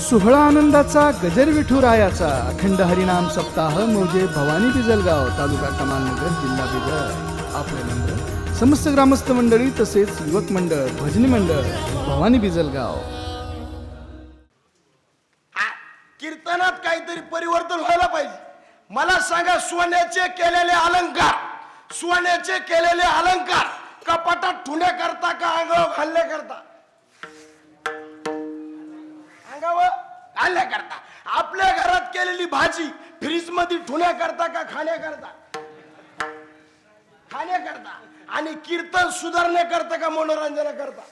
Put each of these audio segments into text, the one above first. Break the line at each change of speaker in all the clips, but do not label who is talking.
सोहळा आनंदाचा गजर विठुरायाचा अखंड हरिनाम सप्ताह मौजे भवानी बिजलगाव तालुका कमालनगर जिल्हा बिजल आपले नंबर समस्त ग्रामस्थ मंडळी तसेच युवक मंडळ भजनी मंडळ भवानी बिजलगाव.
कीर्तनात काहीतरी परिवर्तन व्हायला पाहिजे. मला सांगा सोन्याचे केलेले अलंकार सोन्याचे केलेले अलंकार कपाटात ठुण्याकरता करता का अंगावर घालण्याकरता? सांगावं? अंगावर आपल्या घरात केलेली भाजी फ्रीजमध्ये ठुण्या करता का खाण्याकरता? खाण्याकरता. आणि कीर्तन सुधारण्याकरता का मनोरंजना करता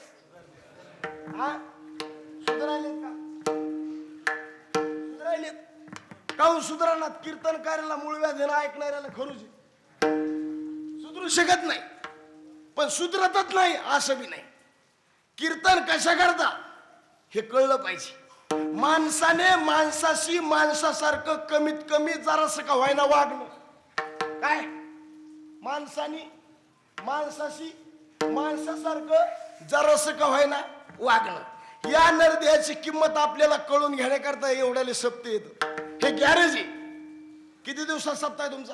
हा? सुधारायलेत का? सुधरायलेत. काहून सुधारणात कीर्तन करायला मूळ व्याधीनं ऐकणाऱ्याला खरूच सुधरू शकत नाही. पण सुधरतच नाही असं बी नाही. कीर्तन कशा करता हे कळलं पाहिजे. माणसाने माणसाशी माणसासारखं कमीत कमी जरासं का व्हायना वागणं? काय? माणसाने माणसाशी माणसासारखं जरासं का व्हायना वागणं? या नरदेहाची किंमत आपल्याला कळून घेण्याकरता एवढ्याले सप्ते येत. हे गॅरेज आहे. किती दिवसात सप्ताह आहे तुमचा?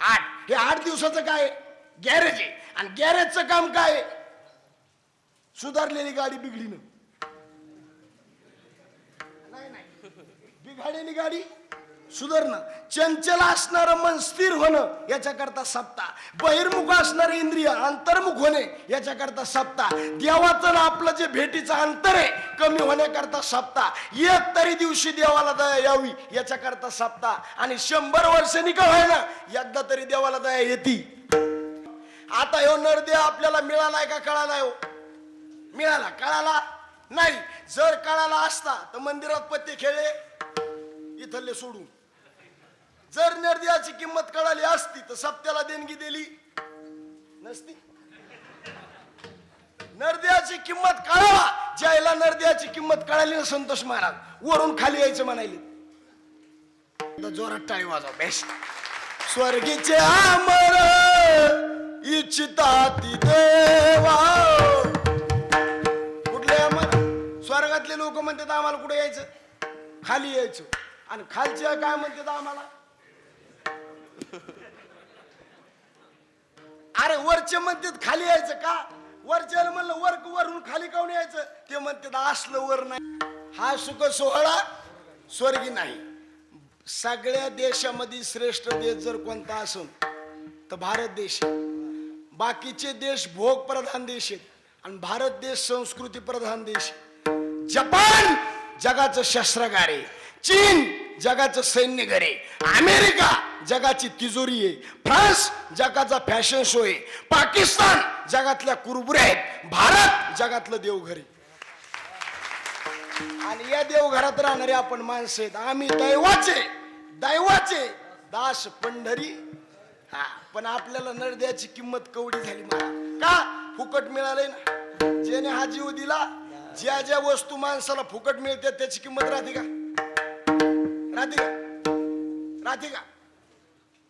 आठ. हे आठ दिवसाचं काय गॅरेज आहे. आणि गॅरेजचं काम काय आहे? सुधारलेली गाडी बिघडीनं बिघाडलेली गाडी सुधारणं. चंचल असणारं मन स्थिर होणं याच्याकरता सप्ता बहिर्मुख असणारं इंद्रिय अंतर्मुख होणे याच्याकरता सप्ताह देवाचं आपलं जे भेटीचं अंतर आहे कमी होण्याकरता सप्ताह एक तरी दिवशी देवाला दया यावी याच्याकरता सप्ताह आणि शंभर वर्षांनी का व्हायला एकदा तरी देवाला दया येते. आता ह्यो नरदेव आपल्याला मिळालाय का कळाला हो? मिळाला. कळाला नाही. जर कळाला असता तर मंदिरात पत्ते खेळले. इथले सोडून. जर निर्दयाची किंमत कळाली असती तर सप्त्याला देणगी दिली. नसती. नरदेवाची किंमत कळावा ज्याला नरदेवाची किंमत कळाली ना संतोष महाराज वरून खाली यायचं म्हणाले जोरात टाळी वाजव बेस्ट स्वर्गीचे आमर इच्छिताती देवा. कुठले आमर? स्वर्गातले लोक म्हणतात आम्हाला कुठे यायचं? खाली यायचं. आणि खालचे काय म्हणतात आम्हाला? अरे वरचे म्हणतात खाली यायचं का? वरच्या म्हणलं वर्क वरून खाली काऊन यायचं? ते म्हणतात असलं वर नाही. हा सुख सोहळा स्वर्गी नाही. सगळ्या देशामध्ये श्रेष्ठ देश जर कोणता असून तर भारत देश बाकीचे देश भोग प्रधान देश आहेत आणि भारत देश संस्कृती प्रधान देश जपान जगाचं शस्त्रागार आहे. चीन जगाचं सैन्य घर. आहे अमेरिका जगाची तिजोरी आहे. फ्रान्स जगाचा फॅशन शो आहे. पाकिस्तान जगातल्या कुरबुऱ्या आहेत. भारत जगातलं देवघर आहे. आणि या देवघरात राहणारे आपण माणसं आहेत. आम्ही दैवाचे दैवाचे दास पंढरी. हा पण आपल्याला नरद्याची किंमत कवडी झाली मला. का? फुकट मिळाले ना. ज्याने हा जीव दिला ज्या ज्या वस्तू माणसाला फुकट मिळते त्याची किंमत राहते का? राधिका. राधिका.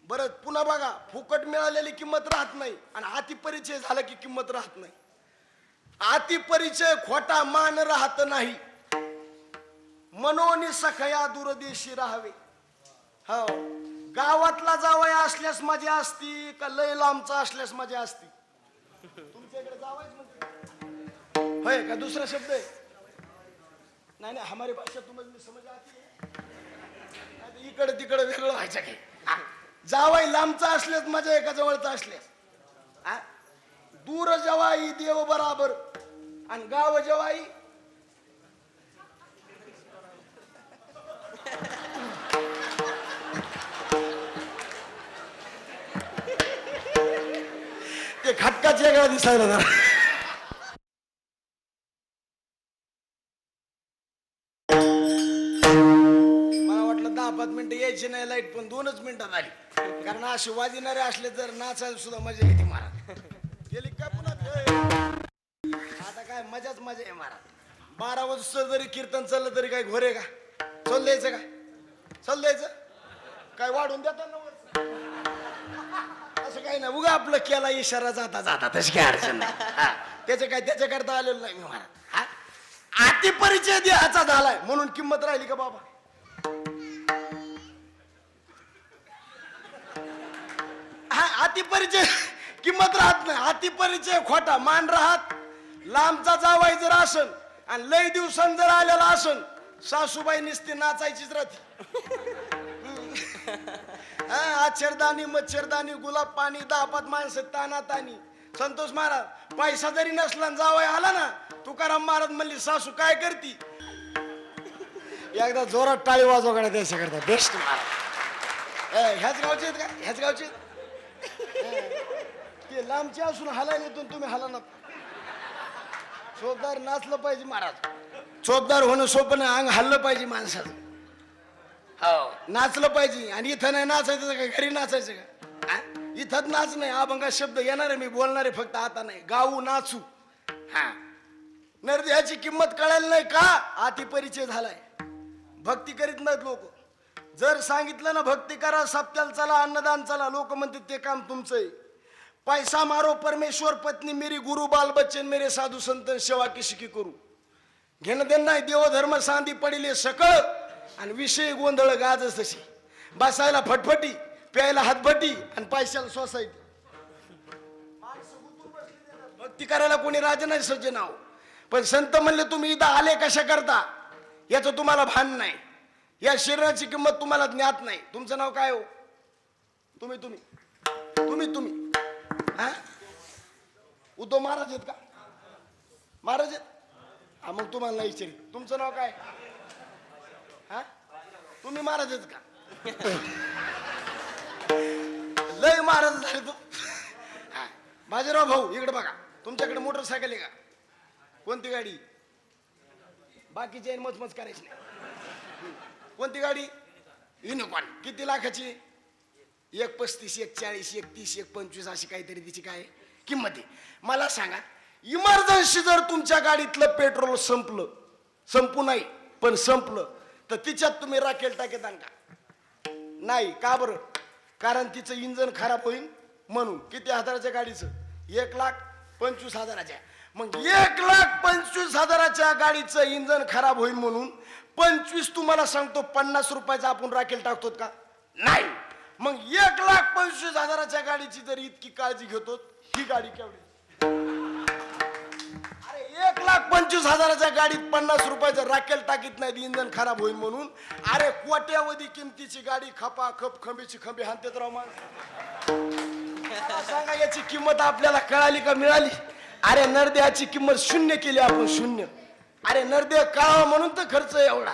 बरं पुन्हा बघा फुकट मिळालेली किंमत राहत नाही आणि अति परिचय झाला की किंमत राहत नाही. आती परिचय खोटा मान राहत नाही. मनोनी सखया दूरदेशी राहावे. हो. गावातला जावया असल्यास मजा असती का लय लांबचा असल्यास मजा असती तुमच्या इकडे जावायच होय का? दुसरा शब्द आहे. नाही नाही हमारी भाषा तुम्हाला समज इकडे तिकडे वेगळं व्हायचं काही. जावाई लांबचा असल्यास मजा एका जवळचा असल्यास दूर जवाई देव बराबर. आणि गाव जवाई. ते खटकाच वेगळा दिसायला जरा. यायची नाही लाइट पण दोनच मिनिटात आली. कारण असे वाजिणारे असले तर नाचायला सुद्धा मजा येते महाराज. गेली काय पुन्हा आता काय मजाच मजा आहे महाराज. बारा वाजता जरी कीर्तन चाललं तरी काय घोरे का? चल द्यायचं का? चल द्यायचं? काय वाढून देतात ना असं काही नाही. उगा आपलं केला इशारा जाता जाता तशी काय अडचण नाही. त्याचं काय त्याच्याकरता आलेलं नाही मी महाराज. हा? अति परिचय देहाचा झालाय. म्हणून किंमत राहिली का बाबा? अतिपरिचय परिचय किंमत राहत नाही. अतिपरिचय खोटा. मान राहत. लांबचा जावाय जर असन आणि लय दिवसान जर आलेला असन सासूबाई निसते नाचायचीच राहते. हा, आच्छरदानी मच्छरदानी गुलाब पाणी दापात माणसं ताना तानी संतोष महाराज पैसा जरी नसला आणि आला ना तुकाराम महाराज म्हणली सासू काय करती? एकदा जोरात टाळी वाजवा कडे करता बेस्ट महाराज. ए, ह्याच गावचे आहेत का? ह्याच गावचे आहेत? ते लांबचे असून हलाय नेतून तुम्ही हला ना चोपदार नाचलं पाहिजे महाराज. चोपदार होणं सोपं नाही अंग हल्लं पाहिजे माणसाचं. हो. नाचलं पाहिजे. आणि इथं नाही नाचायचं का? घरी नाचायचं का? इथंच नाच नाही. अभंगा शब्द येणार आहे मी बोलणार आहे फक्त आता नाही. गाऊ नाचू. हा. नरदेहाची किंमत कळायला नाही का? आती परिचय झालाय. भक्ती करीत नाहीत लोक. जर सांगितलं ना भक्ती करा सप्त्याला चला अन्नदान चला. लोक म्हणतात ते काम तुमचं आहे. पैसा मारो परमेश्वर पत्नी मेरी गुरु बाल बच्चन मेरे साधू संत सेवा किसकी करू? घेणं देणं नाही देवधर्म सांधी पडिले सकळ आणि विषय गोंधळ गाजच तशी. बसायला फटफटी प्यायला हातभटी आणि पैशाला सोसायटी. भक्ती करायला कोणी राजा नाही सज्ज नाव. पण संत म्हणले तुम्ही इथं आले कशा करता? याचं तुम्हाला भान नाही. या शरीराची किंमत तुम्हाला ज्ञात नाही. तुमचं नाव काय हो? तुम्ही तुम्ही. तुम्ही तुम्ही. हा? उद्धव महाराज आहेत का? महाराज आहेत? हा मग तुम्हाला नाही विचारित. तुमचं नाव काय? हा? तुम्ही महाराज आहेत का? लय महाराज झाले तू. हा बाजीराव भाऊ इकडे बघा. तुमच्याकडे मोटरसायकल आहे का? कोणती गाडी? बाकीची मचमच करायची नाही. कोणती गाडी? युनिकॉर्न किती लाखाची? एक पस्तीस एक चाळीस एक तीस एक पंचवीस अशी काहीतरी तिची काय किंमत आहे. मला सांगा इमर्जन्सी जर तुमच्या गाडीतलं पेट्रोल संपलं संपू नाही पण संपलं तर तिच्यात तुम्ही राखेल टाकेत का नाही का बरं? कारण तिचं इंजन खराब होईल म्हणून. किती हजाराच्या गाडीचं? एक लाख पंचवीस हजाराच्या. मग एक लाख पंचवीस हजाराच्या गाडीचं इंजन खराब होईल म्हणून पंचवीस तुम्हाला सांगतो पन्नास रुपयाचा आपण राखेल टाकतो का? नाही. मग एक लाख पंचवीस हजाराच्या गाडीची जर इतकी काळजी घेतो ही गाडी केवढी? अरे एक लाख पंचवीस हजाराच्या गाडीत पन्नास रुपयाचं राखेल टाकीत नाही इंधन खराब होईल म्हणून. अरे कोट्यावधी किमतीची गाडी खपा खप खंबीची खंबी हानतेत राव माणसं. सांगा याची किंमत आपल्याला कळाली का मिळाली? अरे नरदेहाची किंमत शून्य केली आपण शून्य. अरे नरदेह कळावा म्हणून तर खर्च आहे एवढा.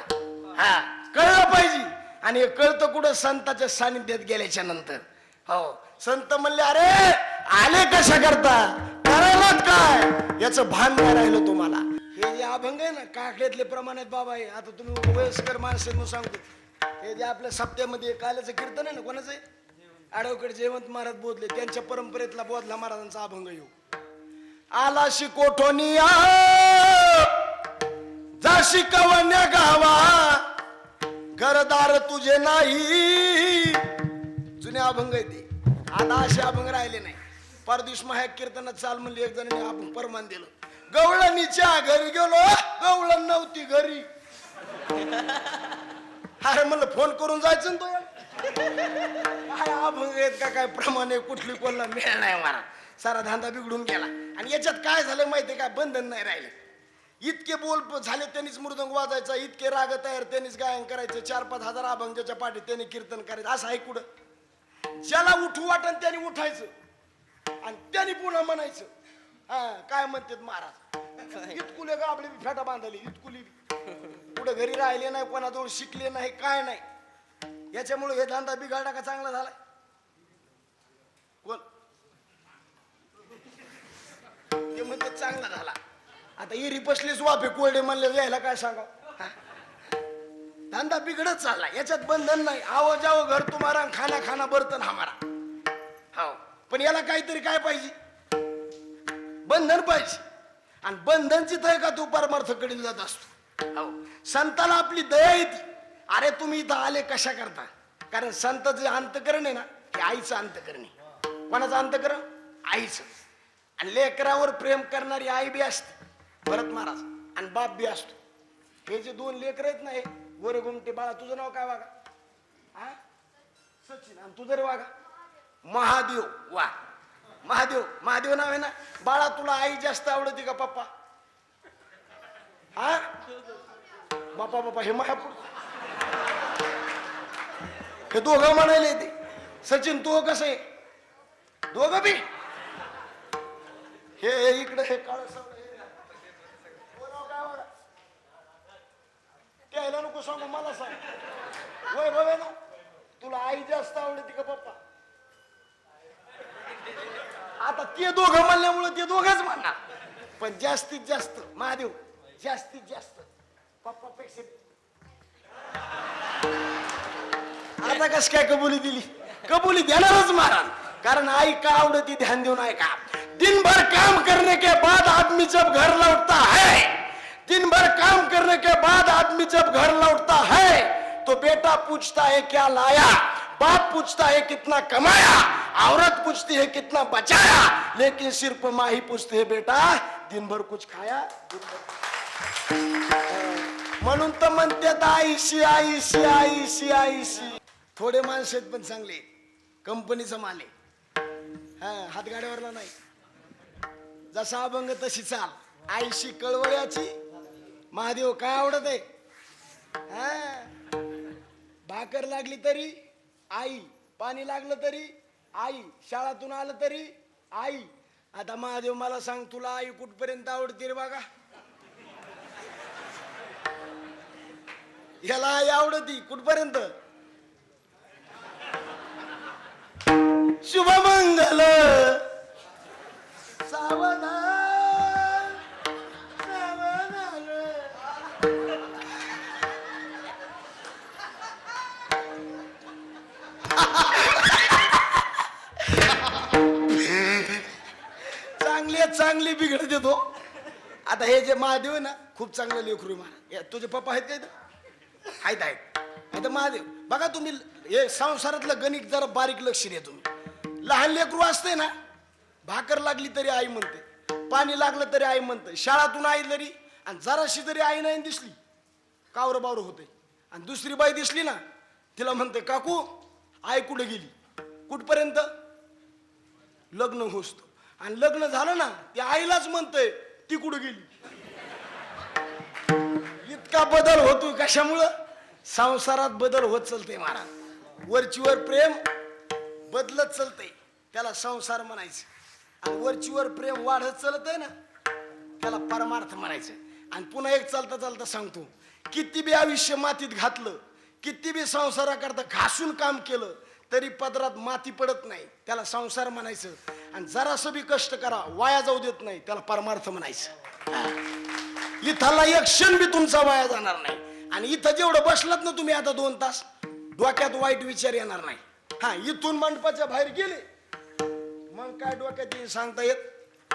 हा कळलं पाहिजे. आणि हे कळतं कुठं संताच्या सानिध्यात गेल्याच्यानंतर. हो संत म्हणले अरे आले कशा करता? करायला काय? याचं भान नाही राहिलं तुम्हाला? हे जे अभंग आहे ना काकड्यातले प्रमाण आहेत बाबा हे आता तुम्ही वयस्कर माणसं म्हणून सांगतो हे जे आपल्या सप्त्यामध्ये काल्याचं कीर्तन आहे ना कोणाचं? आडवकडे जयवंत महाराज बोधले त्यांच्या परंपरेतला बोधला महाराजांचा अभंग येऊ. आलाशी कोठोनिया जाशी कवन्या गावा घरदार तुझे नाही. जुने अभंग आहे ते. आता असे अभंग राहिले नाही. परदेश महाग कीर्तनात चाल म्हणली एक जणांनी आपण परमान दिलं. गवळणीच्या घरी गेलो गवळण नव्हती घरी. अरे म्हणलं फोन करून जायचं ना तो अभंग आहेत का काय प्रमाणे कुठली कोणला मेळ नाही मला सारा धंदा बिघडून गेला. आणि याच्यात काय झालं माहितीये काय बंधन नाही राहिलं. इतके बोल झाले त्यांनीच मृदंग वाजायचा इतके राग तयार त्यांनीच गायन करायचं चार पाच हजार अभंग ज्याच्या पाठी त्यांनी कीर्तन करायचं असं आहे कुठं? ज्याला उठू वाटन त्याने उठायचं आणि त्याने पुन्हा म्हणायचं हा काय म्हणतात महाराज? इतकुले गाबडे बी फेटा बांधली इतकुली. कुठं घरी राहिले नाही कोणाजवळ शिकले नाही काय नाही. याच्यामुळे हे धंदा बिघाडा का चांगला झालाय? कोण? ते म्हणते चांगला झाला. आता इरी पसलीच वाफे कोरडे म्हणले यायला काय सांगा धंदा बिघडत चालला याच्यात बंधन नाही. आवो जावं घर तुम्हाला खाना खाना बर्तन हमारा. हो पण याला काहीतरी काय पाहिजे? बंधन पाहिजे. आणि बंधनची दय का तू परमार्थकडे जात असतो. हो संताला आपली दया येते. अरे तुम्ही इथं आले कशा करता? कारण संत जे अंतकरण आहे ना ते आईचं अंतकरण आहे. कोणाचं अंतकरण? आईचं. आणि लेकरावर प्रेम करणारी आई बी असते. भरत महाराज आणि बाप बी असतो. हे जे दोन लेकर आहेत ना हे गोरे गुमटे बाळा तुझं नाव काय वागा हा सचिन आणि तुझं रे वागा महादेव वा. महादेव महादेव नाव आहे ना? बाळा तुला आई जास्त आवडते का पप्पा? हा बापा बापा हे महापूर हे दोघं म्हणाले ते. सचिन तू कसं आहे? दोघं बी? हे हे इकडे हे काळ त्याला नको सांगू मला सांग. वय बघ ना तुला आई जास्त आवडते का पप्पा? आता ते दोघं म्हणल्यामुळे ते दोघंच म्हणणार. पण जास्तीत जास्त महादेव जास्तीत जास्त पप्पापेक्षा. आता कस काय कबुली दिली? कबुली देणारच महाराज. कारण आई का आवडती ध्यान देऊन ऐका. दिनभर काम करने के बाद आदमी जब घर लौटता है. दिनभर काम करने के बाद आदमी जब घर लौटता है तो बेटा पूछता है क्या लाया? बाप पूछता है कितना कमाया? औरत पूछती है कितना बचाया? लेकिन सिर्फ माँ ही पूछती है बेटा दिन भर कुछ खाया? म्हणून तर म्हणतात आईशी आईशी आईशी आईशी थोडे माणसं आहेत पण चांगले. कंपनीचा माले हा हातगाड्यावरला नाही. जसा अभंग तशी चाल. आईशी कळवळ्याची महादेव काय आवडत आहे? हा? भाकर लागली तरी आई पाणी लागलं तरी आई शाळातून आलं तरी आई. आता महादेव मला सांग तुला आई कुठपर्यंत आवडते रे बघा ह्याला आई आवडती कुठपर्यंत? शुभमंगल. सावधान. चांगली बिघड देतो आता हे जे महादेव आहे ना खूप चांगलं लेखरू आहे महाराज या, तुझे पप्पा आहेत का इथं? आहेत आहेत. आता महादेव. बघा तुम्ही हे संसारातलं गणित जरा बारीक लक्ष द्या तुम्ही. लहान लेकरू असते ना भाकर लागली तरी आई म्हणते. पाणी लागलं तरी आई म्हणते. शाळातून आई तरी आणि जराशी तरी आई नाही दिसली कावर बावर होते. आणि दुसरी बाई दिसली ना तिला म्हणते काकू आई कुठे गेली? कुठपर्यंत? लग्न होसतं आणि लग्न झालं ना ते आईलाच म्हणतंय ती कुठं गेली? इतका बदल होतो कशामुळं? संसारात बदल होत चलते महाराज वरचीवर प्रेम बदलत चलते त्याला संसार म्हणायचं. आणि वरचीवर प्रेम वाढत चालतंय ना त्याला परमार्थ म्हणायचं. आणि पुन्हा एक चालता चालता सांगतो. किती बी आयुष्य मातीत घातलं किती बी संसाराकरता घासून काम केलं तरी पदरात माती पडत नाही. त्याला संसार म्हणायचं. आणि जरासं बी कष्ट करा वाया जाऊ देत नाही. त्याला परमार्थ म्हणायचं. इथला एक क्षण बी तुमचा वाया जाणार नाही. आणि इथं जेवढं बसलात ना तुम्ही आता दोन तास डोक्यात वाईट विचार येणार नाही. हा इथून मंडपाच्या बाहेर गेले. मग काय डोक्यात येईल सांगता येत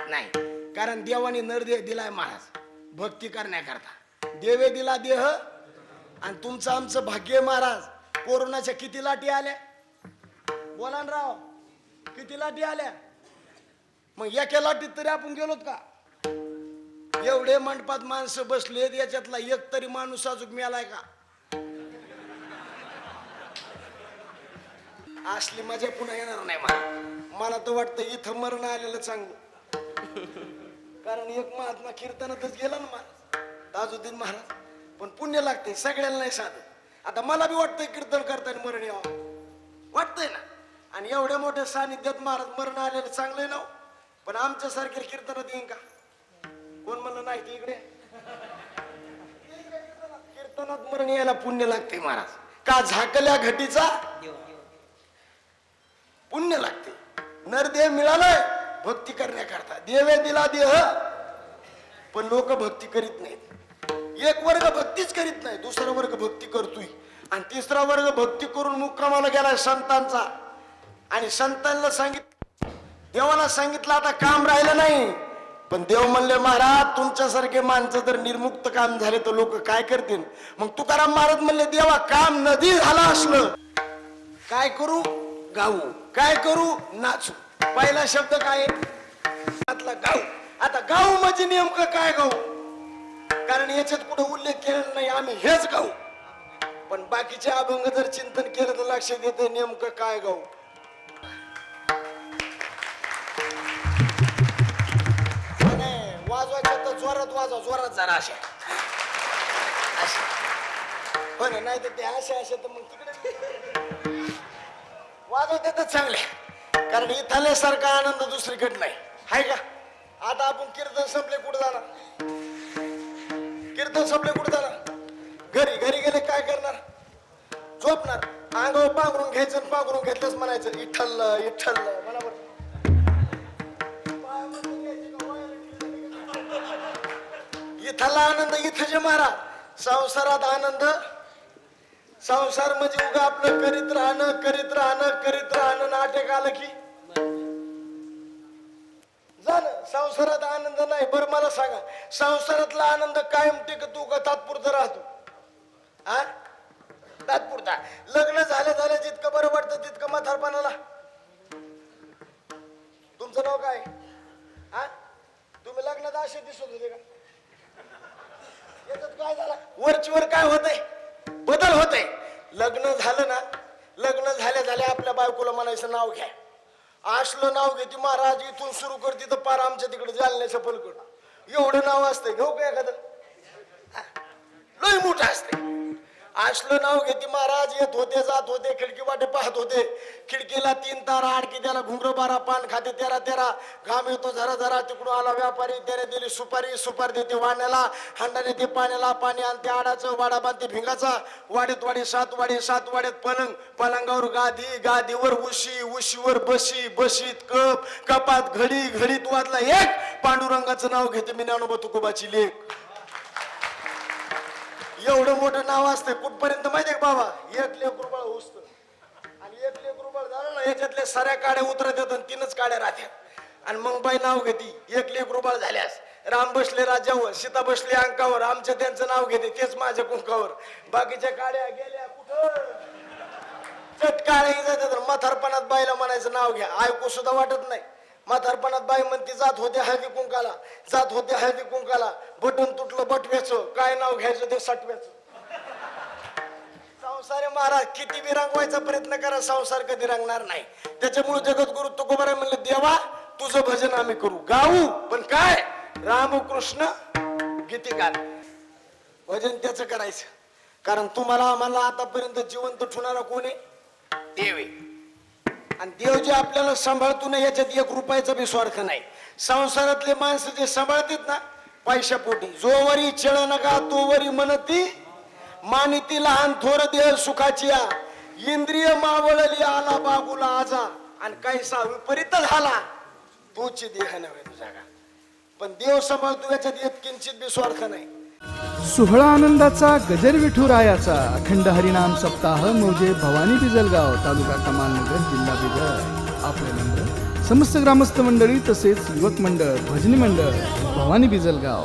नाही. कारण देवाने नरदेह दिलाय महाराज. भक्ती करण्याकरता. देवे दिला देह. आणि तुमचं आमचं भाग्य महाराज. कोरोनाच्या किती लाटी आल्या? बोला ना राव किती लाटी आल्या? मग एका लाटीत तरी आपण गेलोत का? एवढे मंडपात माणसं बसलेत याच्यातला एक तरी माणूस अजून मिळालाय का? असली मजा पुन्हा येणार नाही मला. मला तर वाटतं इथं मरण आलेलं चांगलं. कारण एक महात्मा कीर्तनातच गेला ना महाराज. ताजुद्दीन महाराज. पण पुण्य लागते सगळ्यांना नाही साधं आता मला बी वाटतंय कीर्तन करताना मरण यावं. वाटतंय ना? आणि एवढ्या मोठ्या सानिध्यात महाराज मरण आलेलं चांगलं नाव ना हो. पण आमच्या सारखे कीर्तन देईन का? कोण म्हणलं नाही ते इकडे कीर्तनात मरण यायला पुण्य लागते महाराज. का झाकल्या घटीचा? पुण्य लागते नरदेह मिळालाय भक्ती करण्याकरता. देवे दिला देह पण लोक भक्ती करीत नाहीत. एक वर्ग भक्तीच करीत नाही दुसरा वर्ग भक्ती करतोय. आणि तिसरा वर्ग भक्ती करून मुक्कामाला गेलाय संतांचा. आणि संतांना सांगित देवाला सांगितलं आता काम राहिलं नाही. पण देव म्हणले महाराज तुमच्यासारखे माणसं जर निर्मुक्त काम झाले तर लोक काय करतील? मग तुकाराम महाराज म्हणले देवा काम नदी झालं असलं. काय करू? गाऊ. काय करू? नाचू. पहिला शब्द काय? गाऊ. आता गाऊ म्हणजे नेमकं काय गाऊ? कारण याच्यात कुठे उल्लेख केलेला नाही आम्ही हेच गाऊ. पण बाकीचे अभंग जर चिंतन केलं तर लक्षात येते नेमकं काय गाऊ. माझा जोरात झाला अशा. हो ना नाही तर ते अशा अशा तर मग तिकडे वाजवते तर चांगले. कारण इथल्यासारखा आनंद दुसरीकडे नाही. हाय का? आता आपण कीर्तन संपले कुठं जाणार? कीर्तन संपले कुठं जाणार? घरी घरी गेले काय करणार? झोपणार. अंगावर पांघरून घ्यायचं पांघरून घेतलंच म्हणायचं इठ्ठल इठ्ठल म्हणा बरं इथला आनंद इथं मारा संसारात आनंद. संसार म्हणजे उगा आपलं करीत राहणं करीत राहणं करीत राहणं नाटक आलं की. झालं संसारात आनंद नाही बरं मला सांगा. संसारातला आनंद कायम टिकतो का तात्पुरता राहतो? हा तात्पुरता. लग्न झालं झालं जितकं बरं वाटतं तितकं म्हातारपणाला. तुमचं नाव काय? हा तुम्ही लग्नात असे दिसत होते का? काय वरचीवर काय होतंय? बदल होतंय. लग्न झालं ना लग्न झाल्या झाल्या आपल्या बायकोला म्हणायचं नाव घ्या. आसलं नाव घेते महाराज इथून सुरू करते तर पार आमच्या तिकडे जालन्याच्या पलकड. एवढं नाव असतंय. घेऊ का एखादं? लय मोठं असतंय. असलं नाव घेते महाराज येत होते जात होते खिडकी वाटे पाहत होते. खिडकीला तीन तारा आडकी त्याला घुंगर बारा पान खाते तेरा तेरा. घाम येतो झरा झरा तिकडून आला व्यापारी त्याने दिली सुपारी सुपारी देते वाण्याला हंडा देते पाण्याला पाणी आणते आडाचं वाडा बांधते भिंगाचा. वाडीत वाडी सात वाडी सात वाड्यात पलंग पलंगावर गादी गादीवर उशी उशीवर बशी बशीत कप कपात घडी घडीत वाजला एक. पांडुरंगाचं नाव घेते मी ज्ञानोबा तुकोबाची लेख. एवढं मोठं नाव असतं कुठपर्यंत माहितीये का बाबा? एक लेख बाळ उचत आणि एक लेख बाळ झालं ना याच्यातल्या साऱ्या काड्या उतरत येतात आणि तीनच काड्या राहत्यात आणि मग बाई नाव घेते एक लेख बाळ झाल्यास. राम बसले राजावर सीता बसले अंकावर आमचं त्यांचं नाव घेते तेच माझ्या कुंकावर. बाकीच्या काड्या गेल्या कुठं? चटकाळ्या जातात म्हातारपणात बाईला म्हणायचं नाव घ्या. ऐकू सुद्धा वाटत नाही. म्हातारपणात बाई म्हणते जात होते हळदी कुंकाला जात होते हळदी कुंकाला. बटन तुटलं बटव्याचं काय नाव घ्यायचं ते सटव्याचं संसारे महाराज किती बी रंगवायचा प्रयत्न करा संसार कधी रंगणार नाही. त्याच्यामुळे जगद्गुरु तुकोबाराय म्हणलं देवा तुझं भजन आम्ही करू. गाऊ पण काय? रामकृष्ण गीतिकार. भजन त्याचं करायचं. कारण तुम्हाला आम्हाला आतापर्यंत जिवंत ठेवणारा कोण आहे. आणि देव जे आपल्याला सांभाळतो ना याच्यात एक रुपयाचा बी स्वार्थ नाही. संसारातले माणसं जे सांभाळतात ना पैशापोटी जोवरी चळ नका तोवरी म्हणती मानिती. लहान थोर देह सुखाची आ. इंद्रिय मावळली आला बागुला आजा. आणि कैसा विपरीत झाला तोची देह नव्हे तुझा पण देव सांभाळतो याच्यात एक किंचित बी स्वार्थ नाही.
सोहळा आनंदाचा गजर विठुरायाचा अखंड हरिनाम सप्ताह मोजे भवानी बिजलगाव तालुका कमालनगर जिल्हा बिजल आपले नंबर समस्त ग्रामस्थ मंडळी तसेच युवक मंडळ भजनी मंडळ भवानी बिजलगाव.